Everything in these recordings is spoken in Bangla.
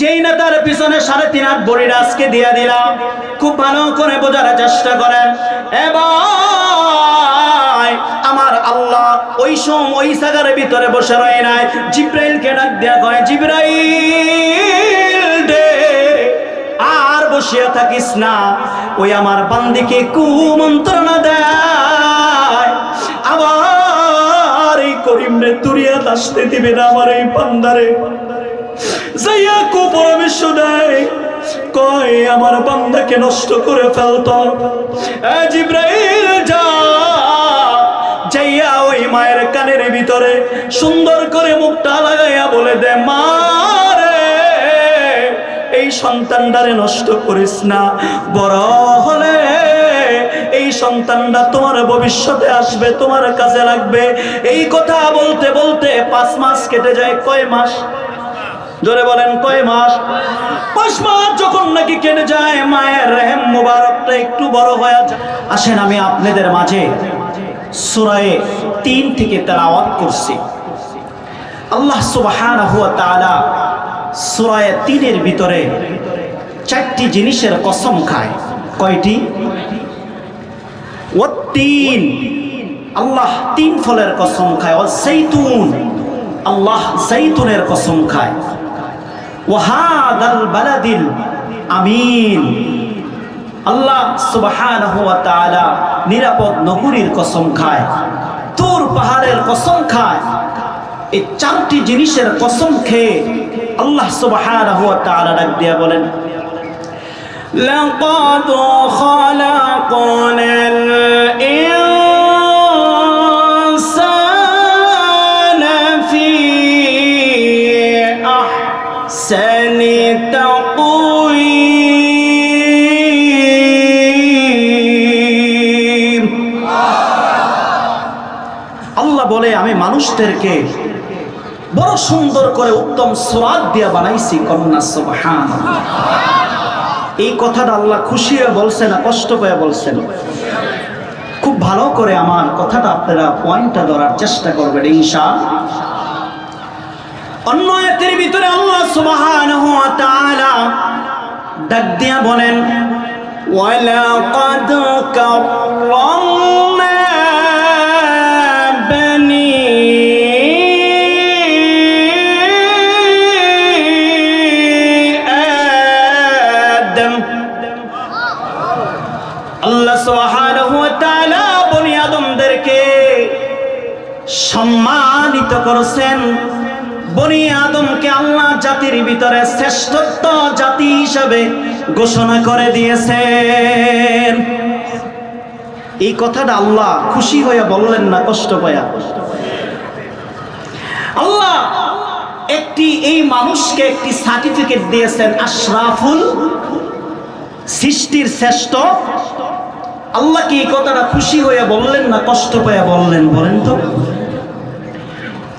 যেই না তার পিছনে সাড়ে তিন হাত বড়ি আজকে দিয়ে দিলাম, খুব ভালো করে বোঝার চেষ্টা করেন। এবার আমার আল্লাহ ওই সম ওই সাগারের ভিতরে বসে রয়ে নাই। জিব্রাইলকে ডাক দেয়া কয়, জিব্রাইল দে, আর বসিয়া থাকিস না। ওই আমার বান্দিকে কুমন্ত্রণা দেয়। আবার এই করিম রে তুরিয়া আসতে দিবে না আমার এই বান্দারে। যাইয়া পরামর্শ দেয় কয়, আমার বান্দাকে নষ্ট করে ফেলত। জিব্রাইল, যা। যাইয়া ওই মায়ের কানের ভিতরে সুন্দর করে মুখটা লাগাইয়া বলে দে মারে এই সন্তানটারে নষ্ট করিস না। বড় হলে এই সন্তানটা তোমার ভবিষ্যতে আসবে, তোমার কাজে লাগবে। এই কথা বলতে বলতে পাঁচ মাস কেটে যায়, কয় মাস? ধরে বলেন, কয় মাস? পাঁচ মাস যখন নাকি কেটে যায়, মায়ের রেহেম মুবারকটা একটু বড় হয়ে যায়। আসেন আমি আপনাদের মাঝে সুরায়ে তিন থেকে তেলাওয়াত করছি। আল্লাহ সুবহানাহু ওয়া তাআলা সূরায়ে তিনের ভিতরে চারটি জিনিসের কসম খায়। কয়টি? ও তিন। আল্লাহ তিন ফলের কসম খায়। ও জৈতুন আল্লাহ জৈতুনের কসম খায়। নিরাপদ নগরীর কসম খায়, তোর পাহাড়ের কসম খায়, এই চারটি জিনিসের কসম খেয়ে আল্লাহ সুবহানাহু ওয়া তাআলা ডাক দিয়া বলেন, লাকাদ খালাকাল মানুষদেরকে বড় সুন্দর করে উত্তম সোয়াদ দিয়া বানাইছি কন্যা সুবহান। এই কথাটা আল্লাহ খুশি হয়ে বলছে না কষ্ট পেয়ে বলছেন। খুব ভালো করে আমার কথাটা আপনারা পয়েন্টটা ধরার চেষ্টা করবেন ইনশা অন্য এতের ভিতরে আল্লাহ সুবহানাহু ওয়া তাআলা ডাক দিয়া বলেন, ওয়ালাকাদ কাররামনা সম্মানিত করেছেন। বনি আদমকে আল্লাহ জাতির ভিতরে শ্রেষ্ঠত্ব জাতি হিসাবে ঘোষণা করে দিয়েছেন। এই কথাটা আল্লাহ খুশি হয়ে বললেন না কষ্ট পায়া? আল্লাহ একটি, এই মানুষকে একটি সার্টিফিকেট দিয়েছেন, আশরাফুল সৃষ্টির শ্রেষ্ঠ। আল্লাহ কি এই কথাটা খুশি হয়ে বললেন না কষ্ট পেয়ে বললেন, বলেন তো।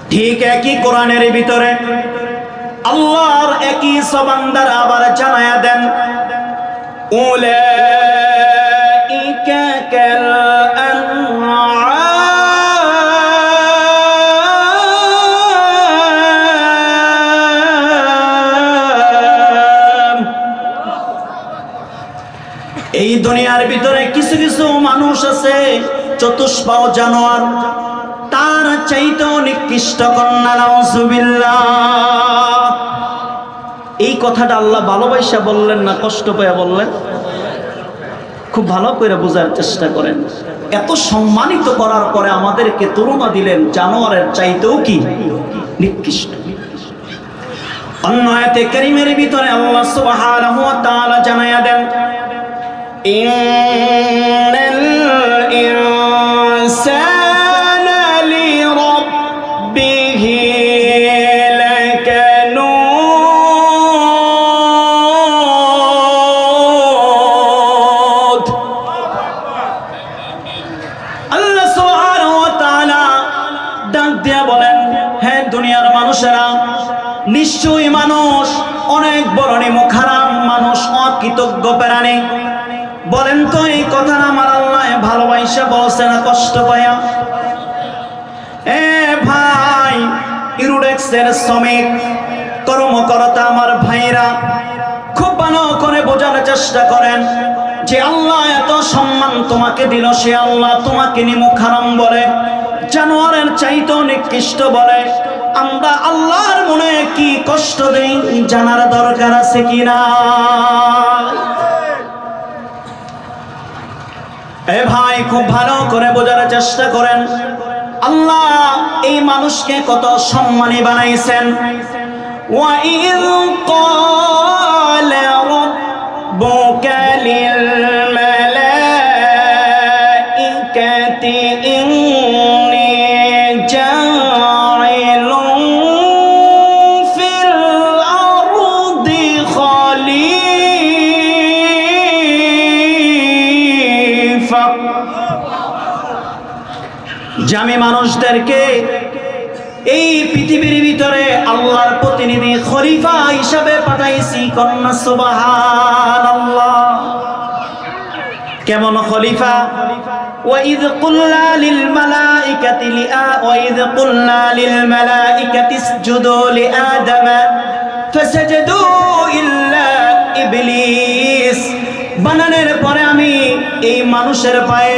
ঠিক একই কোরআনের ভিতরে আল্লাহর একই সবান্দার আবার জানায়া দেন আনআম এই দুনিয়ার ভিতরে কিছু কিছু মানুষ আছে চতুষ্পাও জানোয়ার চাইতেও নিকৃষ্ট কন্যা এই কথাটা আল্লাহ ভালোবাসা বললেন না, কষ্ট পেয়ে বললেন। খুব ভালো করে বোঝার চেষ্টা করেন। এত সম্মানিত করার পরে আমাদেরকে তুলনা দিলেন, জানোয়ারের চাইতেও কি? নিকৃষ্ট। অন্য আয়াতে ভিতরে আল্লাহ সুবহানাহু ওয়া দেন দিয়া বলেন, হে দুনিয়ার মানুষেরা, নিশ্চয়ই মানুষ অনেক বড় নিমুখ হারাম মানুষ, অকৃতজ্ঞ প্রাণী। বলেন তো এই কথা আমার আল্লাহ ভালোবাসা বলছে না কষ্ট পায়া এ ভাই, ইরুডেক্সের শ্রমিক, কর্মকর্তা আমার ভাইরা, খুব ভালো করে বোঝার চেষ্টা করেন যে আল্লাহ এত সম্মান তোমাকে দিল, সে আল্লাহ তোমাকে নিমুখ হারাম বলে। জানোয়ারের চাইতে অনেক কৃষ্ট বলে, আমরা আল্লাহর মনে কি কষ্ট দেই, জানার দরকার আছে কিনা এ ভাই, খুব ভালো করে বোঝার চেষ্টা করেন। আল্লাহ এই মানুষকে কত সম্মানী বানাইছেন। ওয়া ইল মানুষদেরকে এই পৃথিবীর ভিতরে আল্লাহর প্রতিনিধি খলিফা হিসাবে পাঠাইছি কন্যা সুবহানাল্লাহ কেমন খলিফা وإذ قلنا للملائكة لآ وإذ قلنا للملائكة اسجدوا لآدم فسجدوا إلا إبليس বানানোর পরে আমি এই মানুষের পায়ে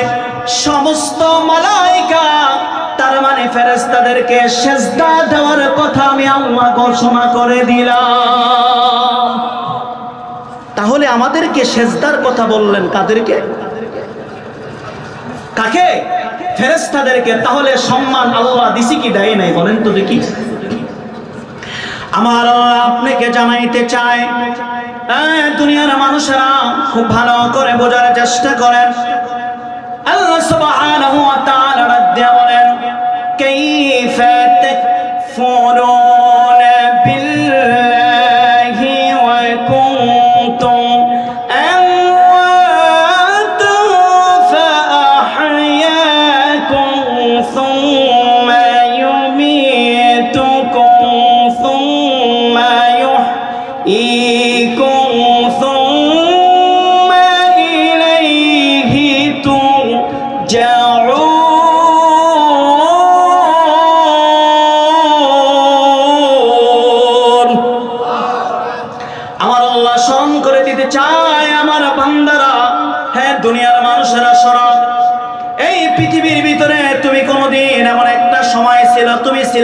সমস্ত মালাইকা, তার মানে ফেরেস্তাদেরকে সেজদা দেওয়ার কথা আমি আল্লাহ ঘোষণা করে দিলাম। তাহলে আমাদেরকে সেজদার কথা বললেন কাদেরকে? কাকে? ফেরেস্তাদেরকে তাহলে সম্মান আল্লাহ দিছি কি, দেয় নাই, বলেন তো দেখি। আমার আপনাকে জানাইতে চায় এই দুনিয়ার মানুষেরা খুব ভালো করে বোঝার চেষ্টা করেন। আল্লাহ সুবহানাহু ওয়া তাআলা রাদ্দা বলেন কাইফা তাকফুরুনা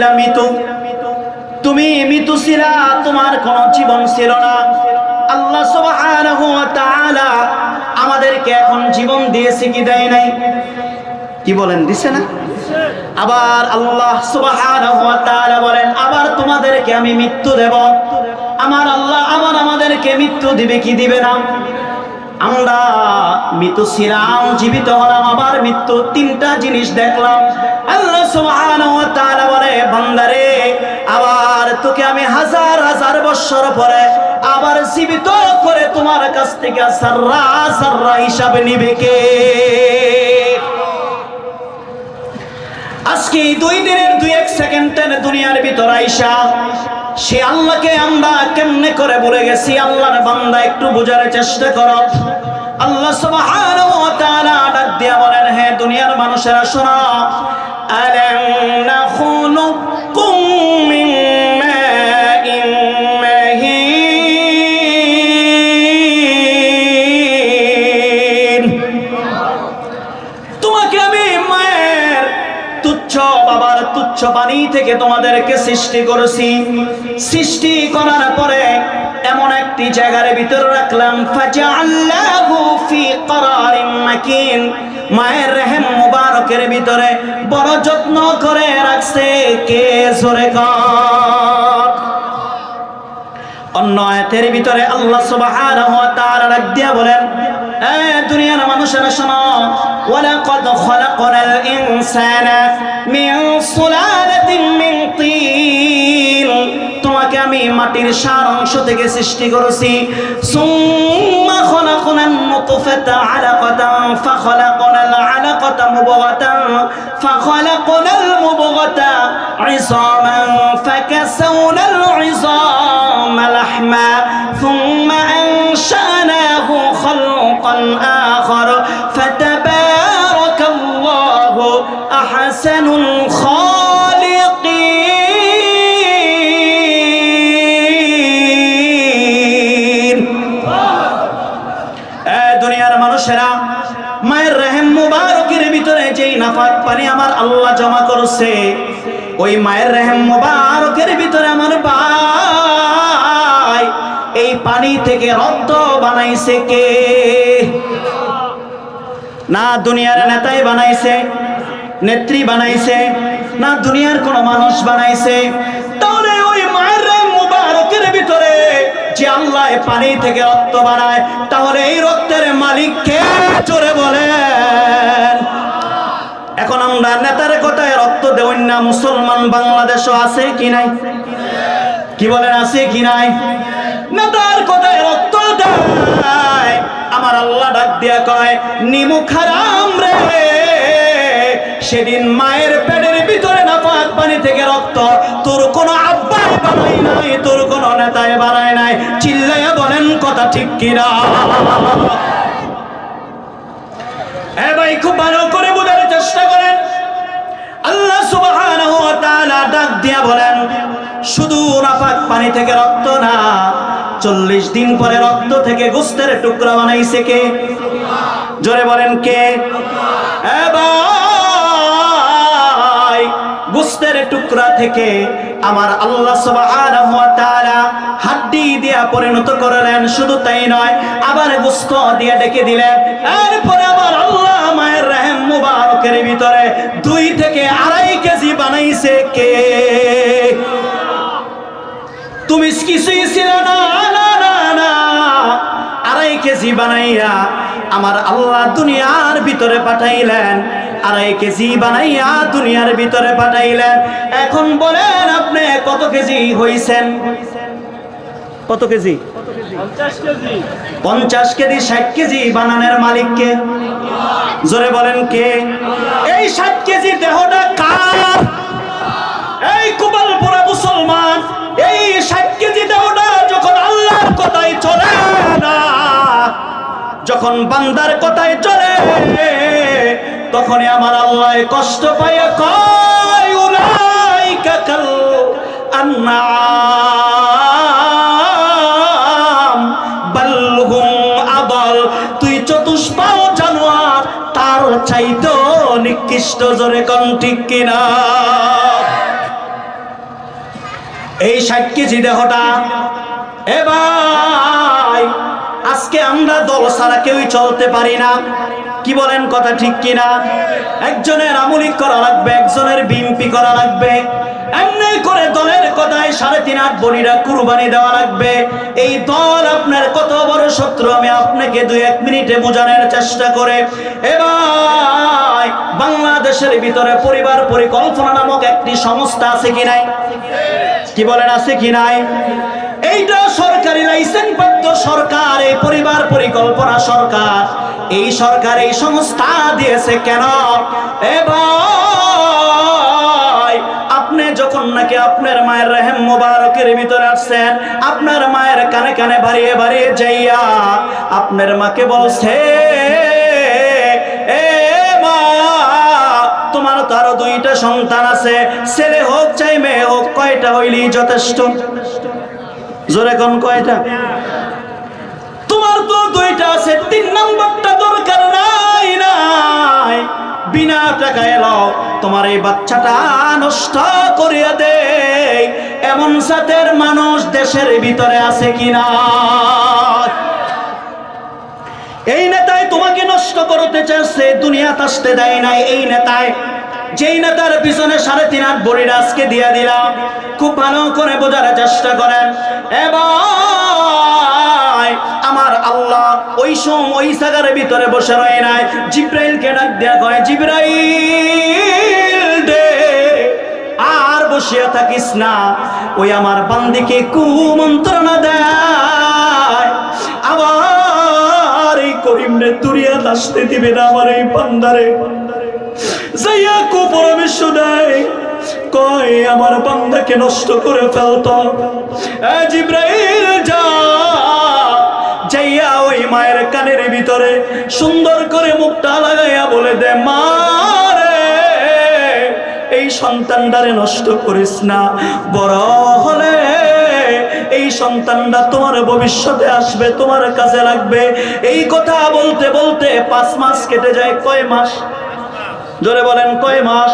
ছিলা মৃত্যু তুমি মৃত্যু ছিলা, তোমার কোনো জীবন ছিল না। আল্লাহ সুবহানাহু ওয়া তাআলা আমাদেরকে এখন জীবন দিয়েছে কি দেয় নাই? কি বলেন, দিছে না? আবার আল্লাহ সুবহানাহু ওয়া তাআলা বলেন, আবার তোমাদেরকে আমি মৃত্যু দেব। আমার আল্লাহ আবার আমাদেরকে মৃত্যু দিবে কি দিবে না? আমরা মৃত্যু ছিলাম, জীবিত হলাম, আবার মৃত্যু তিনটা জিনিস দেখলাম। আল্লাহ সুবহানাহু ওয়া তাআলা বলে, বান্দারে, আবার তোকে আমি হাজার হাজার বছর পরে আবার জীবিত করে তোমার কাছ থেকে সাররা সাররা হিসাবে নিবে কে? আজকে দুই দিনের, দুই এক সেকেন্ডের দুনিয়ার ভিতর আইসা সে আল্লাহকে আমরা কেমনে করে বলে গেছি? আল্লাহর বান্দা একটু বোঝার চেষ্টা কর। আল্লাহ সুবহানাহু ওয়া তাআলা ডাক দিয়া বলেন, হে দুনিয়ার মানুষেরা শোনো থেকে তোমাদেরকে সৃষ্টি করেছি। সৃষ্টি করার পরে এমন একটি জায়গার ভিতরে রাখলাম মায়ের রহম মুবারকের ভিতরে বড় যত্ন করে রাখছে, কে কর। অন্য আয়াতের ভিতরে আল্লাহ সুবহানাহু ওয়া তাআলা ডাক দিয়া বলেন, এ দুনিয়ার মানুষেরা শোনো, ওয়ালাকাদ খলাকনাল ইনসানা মিন সুলালাতিন মিন তিন তোমাকে আমি মাটির সার অংশ থেকে সৃষ্টি করেছি সুম্মা খলাকনান নুতফাতা আলাকাতান ফাখলাকনাল আলাকাতা মুবগাতান ফাখলাকনাল মুবগাতা ইসামান ফাকাসাওনাল ইসাম لحما ثم أنشأناه خلقا آخر নাফাক পানি আমার আল্লাহ জমা করছে। ওই মায়ের রেহেম মুবারকের ভিতরে আমার ভাই, এই পানি থেকে রক্ত বানাইছে কে? না দুনিয়ার নেতাই বানাইছে, নেত্রী বানাইছে, না দুনিয়ার কোন মানুষ বানাইছে। তাহলে ওই মায়ের রেহেম মুবারকের ভিতরে যে আল্লাহ পানি থেকে রক্ত বানায়, তাহলে এই রক্তের মালিক কে? জোরে বলেন। এখন আমরা নেতার কথায় রক্ত দেওয়ান না, মুসলমান বাংলাদেশও আছে কি নাই? কি বলেন, আছে কি নাই? নেতার কথায় রক্ত দেয়, আমার আল্লাহ ডাক দিয়া কয়, নিমু খারাম রে। সেদিন মায়ের পেটের ভিতরে নাপাক পানি থেকে রক্ত, তোর কোনো আব্বাই বানাই নাই, তোর কোনো নেতায় বানায় নাই। চিল্লাইয়া বলেন, কথা ঠিক কিনা? এ ভাই, খুব ভালো করে ডাক দিয়া বলেন, শুধু নাপাক পানি থেকে রক্ত না, চল্লিশ দিন পরে রক্ত থেকে গোস্তের টুকরা বানাইছে কে? জোরে বলেন, কে? গোস্তের টুকরা থেকে আমার আল্লাহ সুবহানাহু হাড্ডি দিয়া পরিণত করলেন, শুধু তাই নয়, আবার গোস্ত দিয়ে ডেকে দিলেন। এরপরে আবার আল্লাহ মায়ের রহম মুবারকের ভিতরে দুই থেকে আড়াই বানাইছে কে? তুমি কিছুই ছিল না না না? আড়াই কেজি বানাইয়া আমার আল্লাহ দুনিয়ার ভিতরে পাঠাইলেন। আড়াই কেজি বানাইয়া দুনিয়ার ভিতরে পাঠাইলেন। এখন বলেন আপনি কত কেজি হইছেন? কত কেজি? পঞ্চাশ কেজি, ষাট কেজি, বানানের মালিককে জোরে বলেন কে? এই ষাট কেজি দেহটা কার? এই কুবাল পুরা মুসলমান, এই ষাট কেজি দেহটা যখন আল্লাহর কথাই চলে না, যখন বান্দার কথাই চলে, তখনই আমার আল্লাহ কষ্ট পাইয়া কয় উলাই কাকাল আন্নাম চাইতো নিকৃষ্ট জোরে কন ঠিক কিনা? এই ষাট কেজি দেহটা এবার আজকে আমরা দল ছাড়া কেউই চলতে পারি না। কি বলেন কথা ঠিক কিনা? একজনের আমলিক করা লাগবে, একজনের বিএমপি করা লাগবে। এমনি করে দলের কথায় সাড়ে তিন আট বলিরা কুরবানি দেওয়া লাগবে। এই দল আপনার কত বড় শত্রু, আমি আপনাকে দুই এক মিনিটে বোঝানোর চেষ্টা করে। এবার বাংলাদেশের ভিতরে পরিবার পরিকল্পনা নামক একটি সংস্থা আছে কি নাই? কি বলেন, আছে কি নাই? এইটা সরকারি লাইসেন্স প্রাপ্ত সরকার, এই পরিবার পরিকল্পনা সরকার। এই সরকার এই সংস্থা দিয়েছে কেন? আপনি যখন নাকি আপনার মায়ের রেহেম মোবারকের ভিতরে আসছেন, আপনার মায়ের কানে কানে যাইয়া আপনার মাকে বলছে তোমার তো আরও দুইটা সন্তান আছে, ছেলে হোক চাই মেয়ে হোক, কয়টা হইলি যথেষ্ট? জোরে কোন কয়টা? তোমার তো দুইটা আছে, তিন নম্বরটা দরকার নাই নাই। বিনা টাকা এলো তোমার এই বাচ্চাটা নষ্ট করিয়া দে এমন জাতের মানুষ দেশের ভিতরে আছে কিনা এই নেতায় তোমাকে নষ্ট করতে চাচ্ছে দুনিয়া আসতে দেয় নাই, এই নেতায় যেই নেতার পিছনে সাড়ে তিন আট বড়ির আজকে দিয়ে দিলাম, খুব ভালো করে বোঝার চেষ্টা করেন। এবার আমার আল্লাহ ওই সম ওই সাগারের ভিতরে বসে রয়ে নাই। জিব্রাইলকে ডাক দেয়া কয়, জিব্রাইল দে, আর বসিয়া থাকিস না। ওই আমার বান্দিকে কুমন্ত্রণা দেয়। আবার এই করিম রে তুরিয়া আসতে দিবে না আমার এই বান্দারে। যাইয়া কুপরমেশ দেয় কয়, আমার বান্দাকে নষ্ট করে ফেলত। যা। যাইয়া ওই মায়ের কানের ভিতরে সুন্দর করে মুখটা লাগাইয়া বলে দে, মা এই সন্তানটারে নষ্ট করিস না। বড় হলে এই সন্তানটা তোমার ভবিষ্যতে আসবে, তোমার কাজে লাগবে। এই কথা বলতে বলতে পাঁচ মাস কেটে যায়, কয় মাস? জোরে বলেন, কয় মাস?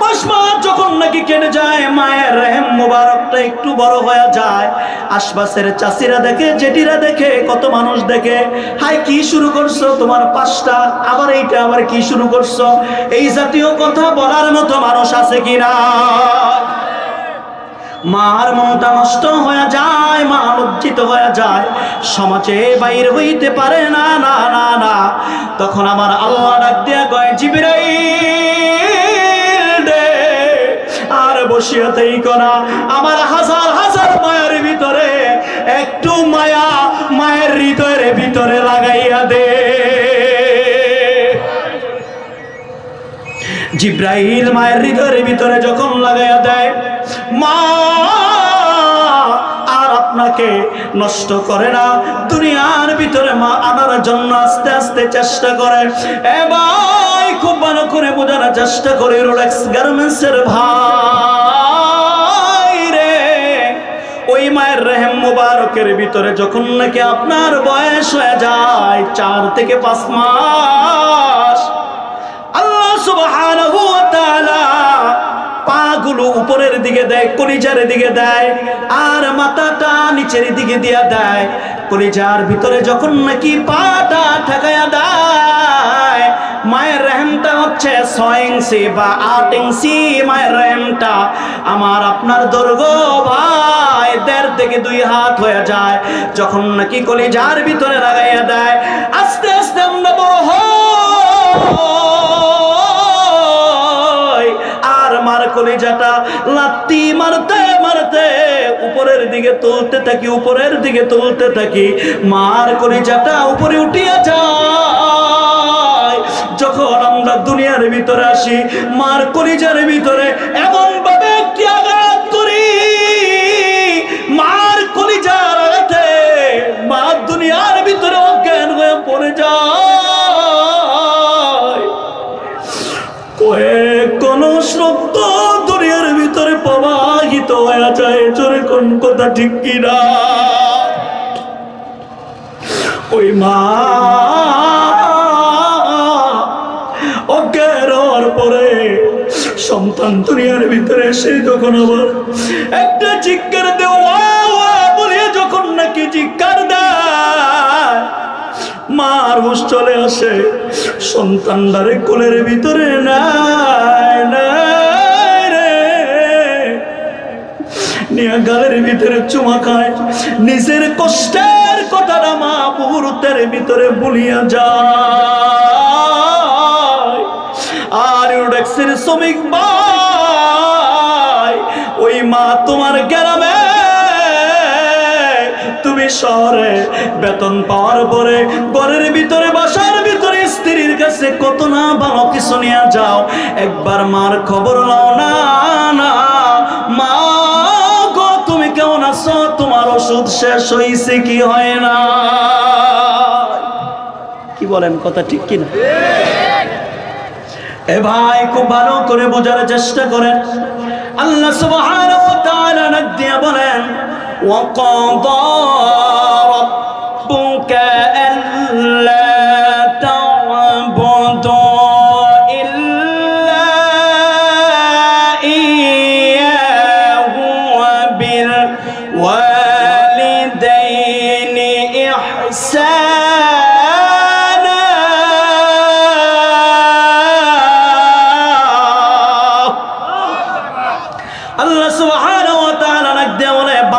পাঁচ মাস যখন নাকি কেটে যায়, মায়ের রেহেম মোবারকটা একটু বড় হয়ে যায়। আশপাশের চাষিরা দেখে জেটিরা দেখে, কত মানুষ দেখে, হাই, কি শুরু করছ তোমার পাঁচটা? আবার এইটা, আবার কি শুরু করছ? এই জাতীয় কথা বলার মতো মানুষ আছে কিনা? মার মনটা নষ্ট হয়ে যায়, মা লজ্জিত হয়ে যায়। সমাজে বাইর হইতে পারে না না না না। তখন আমার আল্লাহ ডাক দিয়া কয় জিবিরাই আর বসিয়াতেই করা আমার হাজার হাজার মায়ের ভিতরে, একটু মায়া মায়ের হৃদয়ের ভিতরে লাগাইয়া দে। জিব্রাইল মায়ের হৃদয়ের ভিতরে যখন লাগাইয়া দেয় আর আপনাকে নষ্ট করে না। দুনিয়ার ভিতরে মা আনার জন্য আস্তে আস্তে চেষ্টা করে। এ ভাই, খুব ভালো করে চেষ্টা করে রোলেক্স ওই মায়ের রেহেম মুবারকের ভিতরে যখন নাকি আপনার বয়স হয়ে যায়, চার থেকে পাঁচ মাস, আল্লাহ সুবহানাহু পাগুলো উপরের দিকে দেয়, কলিজার দিকে দেয়, আর মাথাটা নিচের দিকে দিয়া দেয়। কলিজার ভিতরে যখন নাকি পাটা ঠেকায়া দেয়, মায়ের রেহেমটা হচ্ছে ছয় ইঞ্চি বা আট ইঞ্চি মায়ের রেহেমটা। আমার আপনার দৈর্ঘ্য ভাই দেড় থেকে দুই হাত হয়ে যায়, যখন নাকি কলিজার ভিতরে লাগাইয়া দেয়, আস্তে আস্তে আমরা বড় হয় কলিজাটা লাত্তি মারতে মারতে উপরের দিকে তুলতে থাকি, উপরের দিকে তুলতে থাকি, মার কলিজাটা উপরে উঠিয়া যায়। যখন আমরা দুনিয়ার ভিতরে আসি, মার কলিজার ভিতরে এমন কথা ঠিক কিনা? ওই মা অজ্ঞান পরে সন্তান দুনিয়ার ভিতরে এসে যখন আবার একটা চিৎকার দেওয়া বলিয়ে যখন নাকি চিৎকার দেয়, মার হুশ চলে আসে সন্তানদারে কোলের ভিতরে নাই নাই গালের ভিতরে চুমা খায়। নিজের কষ্টের কথাটা মা মুহূর্তের ভিতরে বলিয়া যায়। আর ইউডেক্সের শ্রমিক ওই মা তোমার গ্রামে, তুমি শহরে বেতন পাওয়ার পরে ঘরের ভিতরে, বাসার ভিতরে স্ত্রীর কাছে কত না ভালো কিছু নিয়ে যাও। একবার মার খবর নাও, না না শেষ হইছে কি হয় না? কি বলেন, কথা ঠিক কিনা? এ ভাই, খুব ভালো করে বোঝার চেষ্টা করেন। আল্লাহ সুবহানাহু ওয়া তাআলা নাদিয়া বলেন, ওয়া কাদা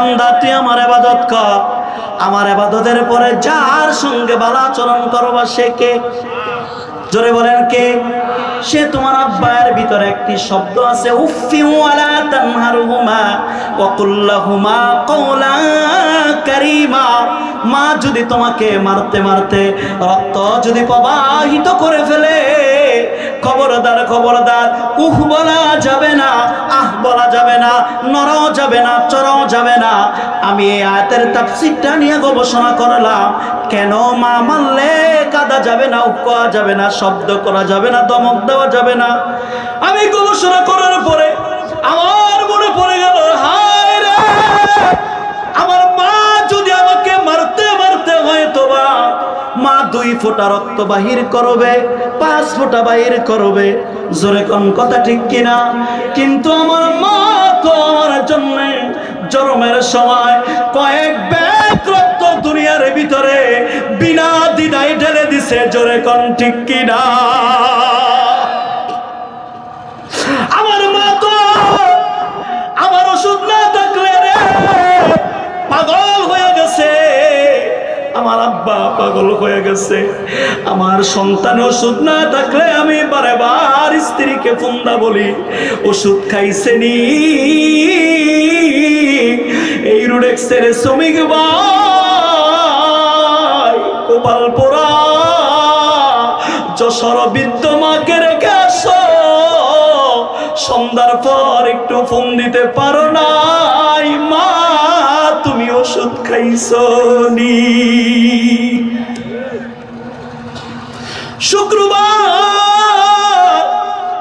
বান্দা, তুই আমার ইবাদত কর। আমার ইবাদতের পরে যার সঙ্গে ভালো আচরণ করবা সে কে? জোরে বলেন কে? সে তোমার আব্বার ভিতরে একটি শব্দ আছে উফি ওয়ালা তানহারুহুমা ওয়া কুল্লাহুমা কওলা কারীমা। মা যদি তোমাকে মারতে মারতে রক্ত যদি প্রবাহিত করে ফেলে খবরদার খবরদার। উহ বলা যাবে না, আহ বলা যাবে না নরাও যাবে না, চড়াও যাবে না। আমি এই আয়াতের তাফসিরটা নিয়ে গবেষণা করলাম। কেন মা মানলে কাদা যাবে না উহ করা যাবে না, শব্দ করা যাবে না, দমক দেওয়া যাবে না। আমি গবেষণা করার পরে আমার ফোঁটা রক্ত বাহির করবে, পাঁচ ফোঁটা বাহির করবে। জোরে কোন কথা ঠিক কিনা? কিন্তু আমার মা তো আমার জন্য জন্মের সময় কয়েক ব্যাগ রক্ত দুনিয়ার ভিতরে বিনা দ্বিধায় ঢেলে দিছে। জোরে কোন ঠিক কিনা? আমার আব্বা পাগল হয়ে গেছে। আমার সন্তান ওষুধ না থাকলে আমি বারে বার স্ত্রীকে ফোনদা বলি, ওষুধ খাইছে নি এই রুডেক্সের শ্রমিক ভাই কোপাল পোড়া, যশোর বিদ্যমাকে রেখে সন্ধ্যার পর একটু ফোন দিতে পারো নাই ওষুধ খাইছো নি শুক্রবার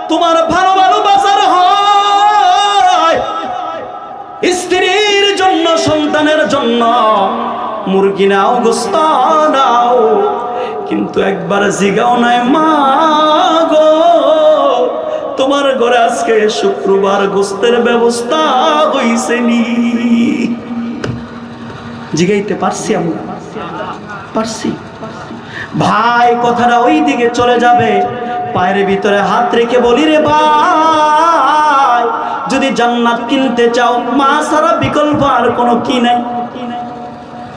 তোমার ভালো ভালো বাজার হয়। স্ত্রীর জন্য, সন্তানের জন্য। মুরগি নাও, গোস্ত নাও। কিন্তু একবার জিগাও নাই, মা তোমার ঘরে আজকে শুক্রবার গোস্তের ব্যবস্থা হইছে নি। জিগাইতে পারছি আমরা পারছি। ভাই, কথাটা ওই দিকে চলে যাবে। পায়ের ভিতরে হাত রেখে বলি রে ভাই, যদি জান্নাত কিনতে চাও, মা সারা বিকল্প আর কোনো কি নাই?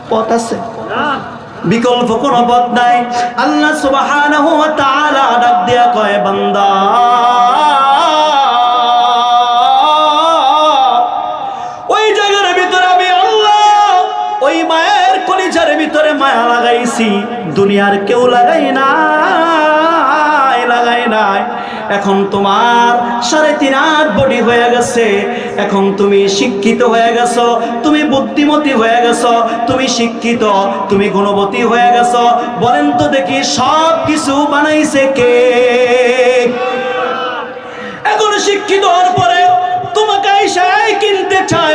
পথ আছে। বিকল্প কোনো পথ নাই। আল্লাহ সুবহানাহু ওয়া তাআলা ডাক দিয়া কয়, বান্দা। লাগাইছি দুনিয়ার কেউ লাগাই নাই লাগাই নাই। এখন তোমার সাড়ে তিন আট বডি হয়ে গেছে। এখন তুমি শিক্ষিত হয়ে গেছো, তুমি বুদ্ধিমতী হয়ে গেছো, তুমি শিক্ষিত, তুমি গুণবতী হয়ে গেছো। বলেন তো দেখি সব কিছু বানাইছে কে? এখন শিক্ষিত হওয়ার পরে তোমাকে কিনতে চায়।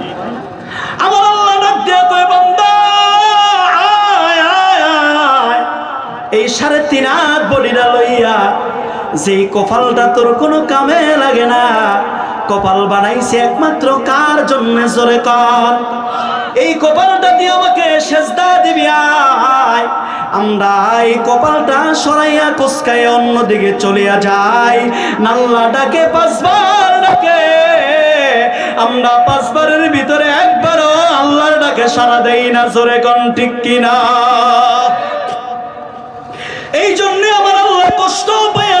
যে কপালটা তোর কোনো কামে লাগে না, কপাল বানাইছে একমাত্র কার জন্য জোরে কর। এই কপালটা দিয়ে আমাকে সেজদা দিবি আয়। আমরা এই কপালটা সরাইয়া কুসকায় অন্যদিকে চলিয়া যাই। নাল্লা ডাকে, পাঁচবার ডাকে। আমরা পাঁচবারের ভিতরে একবারও আল্লাহর ডাকে সারা দেই না, জোরে কন ঠিক কিনা? এই জন্য আমার আল্লাহ কষ্ট ডাক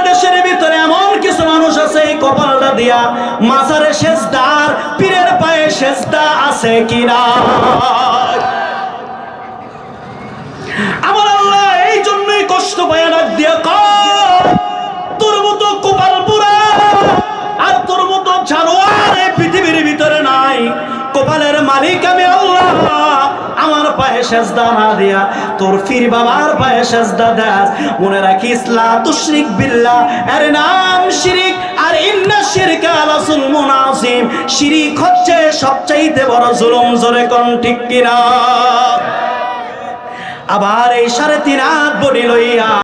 কপালটা দিয়া, মাজারে শেষদার পীরের পায়ে শেষদা আছে কিনা? আমার আল্লাহ এই জন্যই কষ্ট পায় কর তোর মতো কপাল পুরা আর তোর মতো এই পৃথিবীর ভিতরে নাই। কপালের মালিক আমি আল্লাহ আমার পায়ে সেজদা না দিয়া, তোর ফির বাবার পায়ে সেজদা দাস। মনে রাখিস, লা তুশরিক বিল্লাহ, এর নাম শিরিক, আর ইন্না শিরকা লা যুলমুন আযীম। শিরিক হচ্ছে সবচাইতে বড় জুলুম, জোরে কোন ঠিক কিনা? আবার এই সাড়ে তিন হাত বডি লইয়া